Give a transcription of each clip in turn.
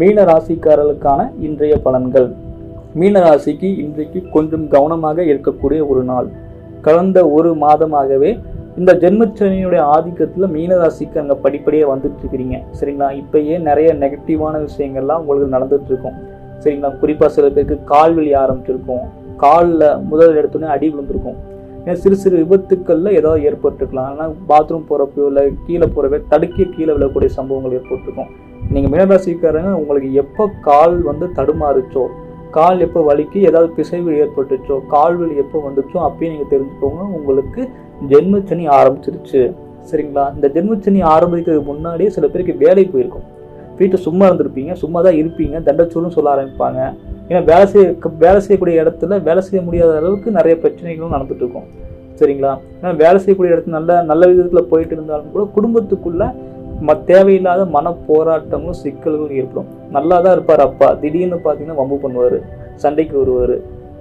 மீன ராசிக்காரர்களுக்கான இன்றைய பலன்கள். மீன ராசிக்கு இன்றைக்கு கொஞ்சம் கவனமாக இருக்கக்கூடிய ஒரு நாள். கடந்த ஒரு மாதமாகவே இந்த ஜென்மச்சனியுடைய ஆதிக்கத்தில் மீனராசிக்கு அங்கே படிப்படியாக வந்துட்டு இருக்கிறீங்க சரிங்களா? இப்பயே நிறைய நெகட்டிவான விஷயங்கள்லாம் உங்களுக்கு நடந்துட்டு இருக்கும் சரிங்களா? குறிப்பாக சில பேருக்கு கால் வலி ஆரம்பிச்சிருக்கும். காலில் முதல் எடுத்தோடனே அடி விழுந்திருக்கும். ஏன்னா சிறு சிறு விபத்துக்களில் ஏதாவது ஏற்பட்டிருக்கலாம். ஆனால் பாத்ரூம் போகிறப்போ இல்லை கீழே போகிறப்ப தடுக்கி கீழே விழக்கூடிய சம்பவங்கள் ஏற்பட்டிருக்கும். நீங்கள் மீனராசிக்காரங்க உங்களுக்கு எப்போ கால் வந்து தடுமாறுச்சோ கால் எப்போ வலிக்கு ஏதாவது பிசைவு ஏற்பட்டுச்சோ கால் வலி எப்போ வந்துச்சோ அப்பயே நீங்கள் தெரிஞ்சுக்கோங்க உங்களுக்கு ஜென்மச்சனி ஆரம்பிச்சிருச்சு. சரிங்களா? இந்த ஜென்மச்சனி ஆரம்பிக்கிறதுக்கு முன்னாடியே சில பேருக்கு வேலை போயிருக்கும். வீட்டில் சும்மா இருந்திருப்பீங்க சும்மா தான் இருப்பீங்க தண்டச்சூரும் சொல்ல ஆரம்பிப்பாங்க. ஏன்னா வேலை செய்ய வேலை செய்யக்கூடிய இடத்துல வேலை செய்ய முடியாத அளவுக்கு நிறைய பிரச்சனைகளும் நடந்துட்டு இருக்கும் சரிங்களா? ஏன்னா வேலை செய்யக்கூடிய இடத்துல நல்ல நல்ல விதத்தில் போயிட்டு இருந்தாலும் கூட குடும்பத்துக்குள்ளே ம தேவையில்லாத மன போராட்டங்களும் சிக்கல்களும் ஏற்படும். நல்லா தான் இருப்பார் அப்பா. திடீர்னு பார்த்தீங்கன்னா வம்பு பண்ணுவார். சண்டைக்கு வருவார்.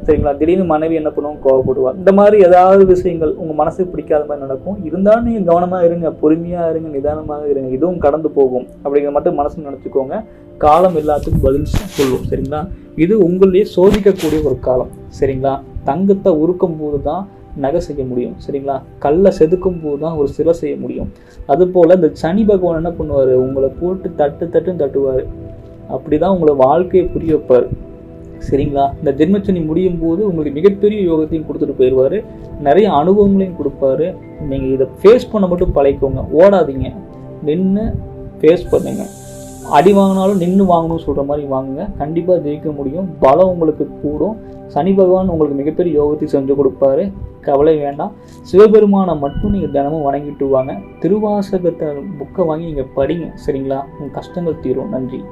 சரிங்களா? திடீர்னு மனைவி என்ன பண்ணுவோம் கோவப்படுவார். இந்த மாதிரி ஏதாவது விஷயங்கள் உங்கள் மனசுக்கு பிடிக்காத மாதிரி நடக்கும். இருந்தாலும் நீங்கள் கவனமாக இருங்க. பொறுமையாக இருங்க. நிதானமாக இருங்க. இதுவும் கடந்து போகும். அப்படிங்கிற மட்டும் மனசு நினச்சிக்கோங்க. காலம் எல்லாத்துக்கும் பதில் சொல்லுவோம் சரிங்களா? இது உங்களையே சோதிக்கக்கூடிய ஒரு காலம். சரிங்களா? தங்கத்தை உருக்கும் போது தான் நகை செய்ய முடியும் சரிங்களா? கல்லை செதுக்கும் போது தான் ஒரு சிலை செய்ய முடியும். அதுபோல் இந்த சனி பகவான் என்ன பண்ணுவார்? உங்களை போட்டு தட்டு தட்டுன்னு தட்டுவார். அப்படி தான் உங்களை வாழ்க்கையை புரிய வைப்பார். சரிங்களா? இந்த ஜென்மச்சனி முடியும் போது உங்களுக்கு மிகப்பெரிய யோகத்தையும் கொடுத்துட்டு போயிடுவார் நிறைய அனுபவங்களையும் கொடுப்பாரு. நீங்கள் இதை ஃபேஸ் பண்ண மட்டும் பழைக்கோங்க ஓடாதீங்க. நின்று ஃபேஸ் பண்ணுங்க. அடி வாங்கினாலும் நின்று வாங்கணும்னு சொல்கிற மாதிரி வாங்குங்க. கண்டிப்பாக ஜெயிக்க முடியும். பலம் உங்களுக்கு கூடும். சனி பகவான் உங்களுக்கு மிகப்பெரிய யோகத்தை செஞ்சு கொடுப்பாரு. கவலை வேண்டாம். சிவபெருமானை மட்டும் நீங்கள் தினமும் வணங்கிட்டு வாங்க. திருவாசகத்தை புக்கை வாங்கி நீங்கள் படிங்க. சரிங்களா? உங்கள் கஷ்டங்கள் தீரும். நன்றி.